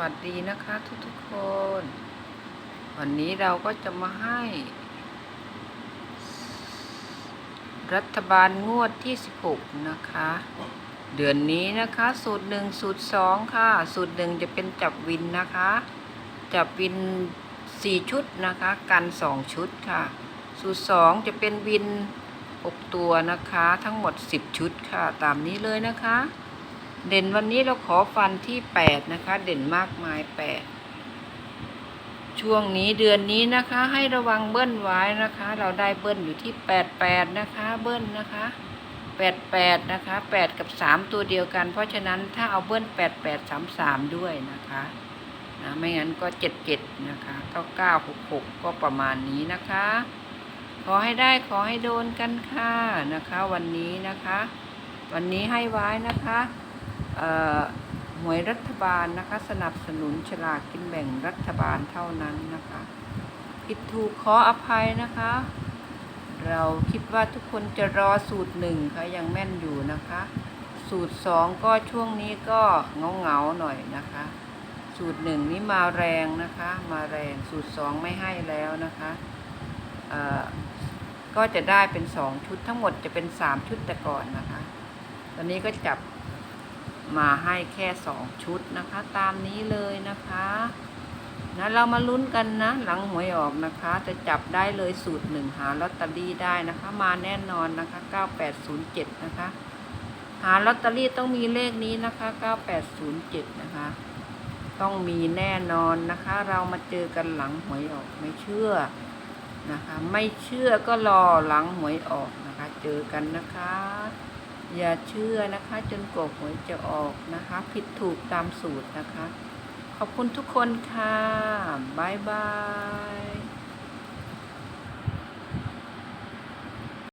วัสดีนะคะทุกๆคน วันนี้เราก็จะมาให้ รัฐบาลงวดที่ 16 นะคะ เดือนนี้นะคะ สูตรหนึ่งสูตรสองค่ะ สูตรหนึ่งจะเป็นจับวินนะคะ จับวิน 4 ชุดนะคะ กัน 2 ชุดค่ะ สูตรสองจะเป็นวิน 6 ตัวนะคะ ทั้งหมด 10 ชุดค่ะ ตามนี้เลยนะคะ เด่นวันนี้เราขอฟันที่8นะคะ เด่นมากมาย8ช่วงนี้เดือนนี้นะคะ ให้ระวังเบิ้ลไว้นะคะ เราได้เบิ้ลอยู่ที่88นะคะเบิ้ลนะคะ88นะคะ8กับ3ตัวเดียวกัน เพราะฉะนั้นถ้าเอาเบิ้ล88 33ด้วยนะคะนะไม่งั้นก็77นะคะ9966ก็ประมาณนี้นะคะ ขอให้ได้ขอให้โดนกันค่ะนะคะ วันนี้นะคะ วันนี้ให้ไว้นะคะ หวยรัฐบาลนะคะ สนับสนุนฉลากกินแบ่งรัฐบาลเท่านั้นนะคะผิดถูกขออภัยนะคะ เราคิดว่าทุกคนจะรอสูตรหนึ่งค่ะยังแม่นอยู่นะคะ สูตรสองก็ช่วงนี้ก็เงาเงาหน่อยนะคะ สูตรหนึ่งนี้มาแรงนะคะ มาแรงสูตรสองไม่ให้แล้วนะคะก็จะได้เป็นสองชุดทั้งหมดจะเป็นสามชุดแต่ก่อนนะคะ ตอนนี้ก็จับ มาให้แค่สองชุดนะคะ ตามนี้เลยนะคะนะเรามาลุ้นกันนะ หลังหวยออกนะคะ จะจับได้เลยสูตรหนึ่งหาลอตเตอรี่ได้นะคะ มาแน่นอนนะคะ 9807 นะคะ หาลอตเตอรี่ต้องมีเลขนี้นะคะ 9807 นะคะ ต้องมีแน่นอนนะคะ เรามาเจอกันหลังหวยออกไม่เชื่อนะคะ ไม่เชื่อก็รอหลังหวยออกนะคะ เจอกันนะคะ อย่าเชื่อนะคะ จนกว่าหวยจะออกนะคะ ผิดถูกตามสูตรนะคะ ขอบคุณทุกคนค่ะ บ๊ายบาย